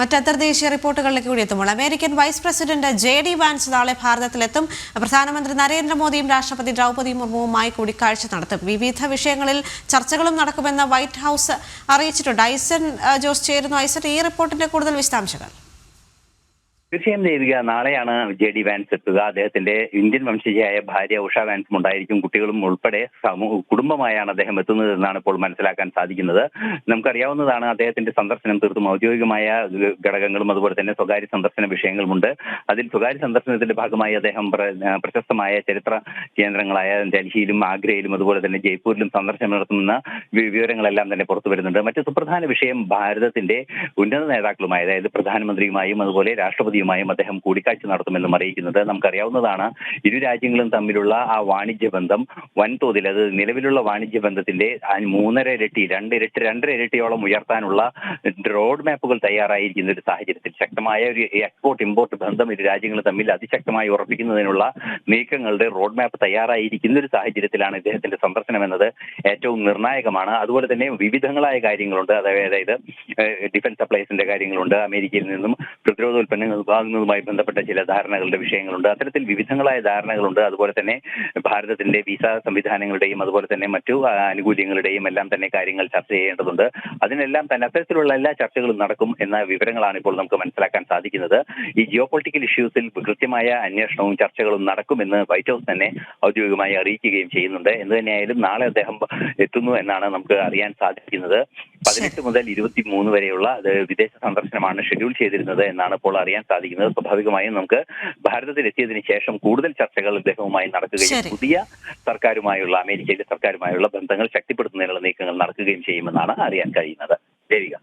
മറ്റ് അന്തർദേശീയ റിപ്പോർട്ടുകളിലേക്ക് കൂടി എത്തുമ്പോൾ American vice president J D Vance നാളെ ഭാരതത്തിലെത്തും. പ്രധാനമന്ത്രി നരേന്ദ്രമോദിയും രാഷ്ട്രപതി ദ്രൗപദി മുർമുവുമായി കൂടിക്കാഴ്ച നടത്തും. വിവിധ വിഷയങ്ങളിൽ ചർച്ചകളും നടക്കുമെന്ന് വൈറ്റ് ഹൗസ് അറിയിച്ചിട്ടുണ്ട്. ഐസൻ ജോസ് ചേരുന്നു. ഐസൻ ഈ റിപ്പോർട്ടിന്റെ കൂടുതൽ വിശദാംശങ്ങൾ. തീർച്ചയായും ദേവിക നാളെയാണ് ജെ ഡി വാൻസ് എത്തുക. അദ്ദേഹത്തിന്റെ ഇന്ത്യൻ വംശജയായ ഭാര്യ ഉഷ വാൻസും ഉണ്ടായിരിക്കും. കുട്ടികളും ഉൾപ്പെടെ സമൂഹ കുടുംബമായാണ് അദ്ദേഹം എത്തുന്നത് എന്നാണ് ഇപ്പോൾ മനസ്സിലാക്കാൻ സാധിക്കുന്നത്. നമുക്കറിയാവുന്നതാണ് അദ്ദേഹത്തിന്റെ സന്ദർശനം തീർത്തും ഔദ്യോഗികമായ ഘടകങ്ങളും അതുപോലെ തന്നെ സ്വകാര്യ സന്ദർശന വിഷയങ്ങളുമുണ്ട്. അതിൽ സ്വകാര്യ സന്ദർശനത്തിന്റെ ഭാഗമായി അദ്ദേഹം പ്രശസ്തമായ ചരിത്ര കേന്ദ്രങ്ങളായ ഡൽഹിയിലും ആഗ്രയിലും അതുപോലെ തന്നെ ജയ്പൂരിലും സന്ദർശനം നടത്തുന്ന വിവരങ്ങളെല്ലാം തന്നെ പുറത്തു വരുന്നുണ്ട്. മറ്റു സുപ്രധാന വിഷയം ഭാരതത്തിന്റെ ഉന്നത നേതാക്കളുമായി അതായത് പ്രധാനമന്ത്രിയുമായും അതുപോലെ രാഷ്ട്രപതിയുമായും അദ്ദേഹം കൂടിക്കാഴ്ച നടത്തുമെന്നും അറിയിക്കുന്നത് നമുക്കറിയാവുന്നതാണ്. ഇരു രാജ്യങ്ങളും തമ്മിലുള്ള ആ വാണിജ്യ ബന്ധം വൻതോതിൽ അത് നിലവിലുള്ള വാണിജ്യ ബന്ധത്തിന്റെ മൂന്നര ഇരട്ടി രണ്ട് ഇരട്ടി രണ്ടര ഇരട്ടിയോളം ഉയർത്താനുള്ള റോഡ് മാപ്പുകൾ തയ്യാറായിരിക്കുന്ന ഒരു സാഹചര്യത്തിൽ ശക്തമായ ഒരു എക്സ്പോർട്ട് ഇമ്പോർട്ട് ബന്ധം ഇരു രാജ്യങ്ങൾ തമ്മിൽ അതിശക്തമായി ഉറപ്പിക്കുന്നതിനുള്ള നീക്കങ്ങളുടെ റോഡ് മാപ്പ് തയ്യാറായിരിക്കുന്ന ഒരു സാഹചര്യത്തിലാണ് ഇദ്ദേഹത്തിന്റെ സന്ദർശനം എന്നത് ഏറ്റവും നിർണായകമാണ്. അതുപോലെ തന്നെ വിവിധങ്ങളായ കാര്യങ്ങളുണ്ട്. അതായത് ഡിഫൻസ് സപ്ലൈസിന്റെ കാര്യങ്ങളുണ്ട്. അമേരിക്കയിൽ നിന്നും പ്രതിരോധ ഉൽപ്പന്നങ്ങൾ വാങ്ങുന്നതുമായി ബന്ധപ്പെട്ട ചില ധാരണകളുടെ വിഷയങ്ങളുണ്ട്. അത്തരത്തിൽ വിവിധങ്ങളായ ധാരണകളുണ്ട്. അതുപോലെ തന്നെ ഭാരതത്തിന്റെ വിസ സംവിധാനങ്ങളുടെയും അതുപോലെ തന്നെ മറ്റു ആനുകൂല്യങ്ങളുടെയും എല്ലാം തന്നെ കാര്യങ്ങൾ ചർച്ച ചെയ്യേണ്ടതുണ്ട്. അതിനെല്ലാം തന്നെ അത്തരത്തിലുള്ള എല്ലാ ചർച്ചകളും നടക്കും എന്ന വിവരങ്ങളാണ് ഇപ്പോൾ നമുക്ക് മനസ്സിലാക്കാൻ സാധിക്കുന്നത്. ഈ ജിയോ പൊളിറ്റിക്കൽ ഇഷ്യൂസിൽ കൃത്യമായ അന്വേഷണവും ചർച്ചകളും നടക്കുമെന്ന് വൈറ്റ് ഹൗസ് തന്നെ ഔദ്യോഗികമായി അറിയിക്കുകയും ചെയ്യുന്നുണ്ട്. എന്ന് തന്നെയായാലും നാളെ അദ്ദേഹം എത്തുന്നു എന്നാണ് നമുക്ക് അറിയാൻ സാധിക്കുന്നത്. പതിനെട്ട് മുതൽ ഇരുപത്തി മൂന്ന് വരെയുള്ള വിദേശ സന്ദർശനമാണ് ഷെഡ്യൂൾ ചെയ്തിരുന്നത് എന്നാണ് ഇപ്പോൾ അറിയാൻ സാധിക്കുന്നത്. സ്വാഭാവികമായും നമുക്ക് ഭാരതത്തിൽ എത്തിയതിനു ശേഷം കൂടുതൽ ചർച്ചകൾ ഇദ്ദേഹവുമായി നടക്കുകയും പുതിയ സർക്കാരുമായുള്ള അമേരിക്കയിലെ സർക്കാരുമായുള്ള ബന്ധങ്ങൾ ശക്തിപ്പെടുത്തുന്നതിനുള്ള നീക്കങ്ങൾ നടക്കുകയും ചെയ്യുമെന്നാണ് അറിയാൻ കഴിയുന്നത്. ദേവിക.